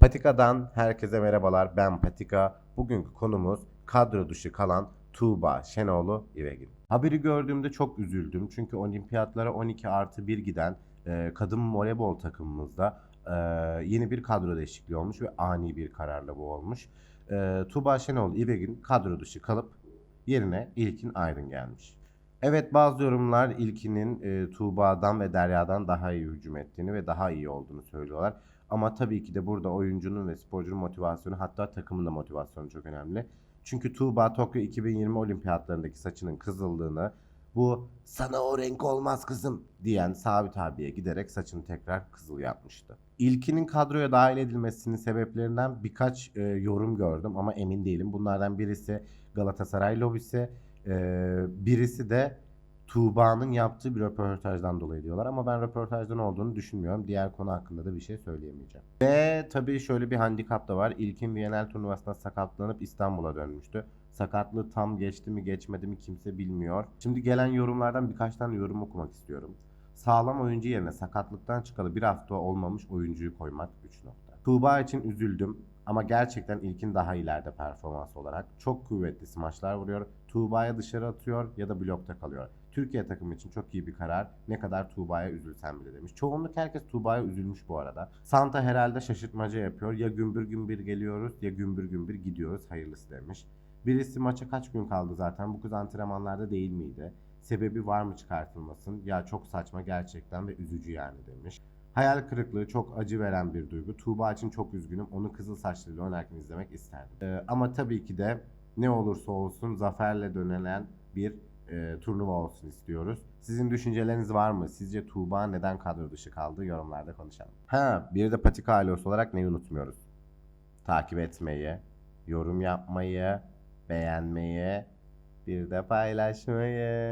Patika'dan herkese merhabalar. Ben Patika. Bugünkü konumuz kadro dışı kalan Tuğba Şenoğlu İvegin. Haberi gördüğümde çok üzüldüm. Çünkü olimpiyatlara 12 artı 1 giden e, kadın voleybol takımımızda e, yeni bir kadro değişikliği olmuş ve ani bir kararla bu olmuş. E, Tuğba Şenoğlu İvegin kadro dışı kalıp yerine İlkin Aydın gelmiş. Evet bazı yorumlar İlkin'in e, Tuğba'dan ve Derya'dan daha iyi hücum ettiğini ve daha iyi olduğunu söylüyorlar. Ama tabii ki de burada oyuncunun ve sporcunun motivasyonu hatta takımın da motivasyonu çok önemli. Çünkü Tuğba Tokyo 2020 olimpiyatlarındaki saçının kızıldığını bu sana o renk olmaz kızım diyen Sabit abiye giderek saçını tekrar kızıl yapmıştı. İlkinin kadroya dahil edilmesinin sebeplerinden birkaç e, yorum gördüm ama emin değilim. Bunlardan birisi Galatasaray lobisi, e, birisi de Tuğba'nın yaptığı bir röportajdan dolayı diyorlar ama ben röportajdan olduğunu düşünmüyorum. Diğer konu hakkında da bir şey söyleyemeyeceğim. Ve tabii şöyle bir handikap da var. İlkin Viyanel turnuvasında sakatlanıp İstanbul'a dönmüştü. Sakatlığı tam geçti mi geçmedi mi kimse bilmiyor. Şimdi gelen yorumlardan birkaç tane yorum okumak istiyorum. Sağlam oyuncu yerine sakatlıktan çıkalı bir hafta olmamış oyuncuyu koymak 3 nokta. Tuğba için üzüldüm ama gerçekten ilkin daha ileride performans olarak. Çok kuvvetli smaçlar vuruyor. Tuğba'ya dışarı atıyor ya da blokta kalıyor. Türkiye takımı için çok iyi bir karar. Ne kadar Tuğba'ya üzülsem bile demiş. Çoğunluk herkes Tuğba'ya üzülmüş bu arada. Santa herhalde şaşırtmaca yapıyor. Ya gümbür gümbür geliyoruz ya gümbür gümbür gidiyoruz. Hayırlısı demiş. Birisi maça kaç gün kaldı zaten? Bu kız antrenmanlarda değil miydi? Sebebi var mı çıkartılmasın? Ya çok saçma gerçekten ve üzücü yani demiş. Hayal kırıklığı çok acı veren bir duygu. Tuğba için çok üzgünüm. Onu kızıl saçlarıyla oynarken izlemek isterdim. Ee, ama tabii ki de ne olursa olsun zaferle dönelen bir e, turnuva olsun istiyoruz. Sizin düşünceleriniz var mı? Sizce Tuğba neden kadro dışı kaldı? Yorumlarda konuşalım. Ha, bir de patika ailesi olarak neyi unutmuyoruz? Takip etmeyi, yorum yapmayı, beğenmeyi, bir de paylaşmayı.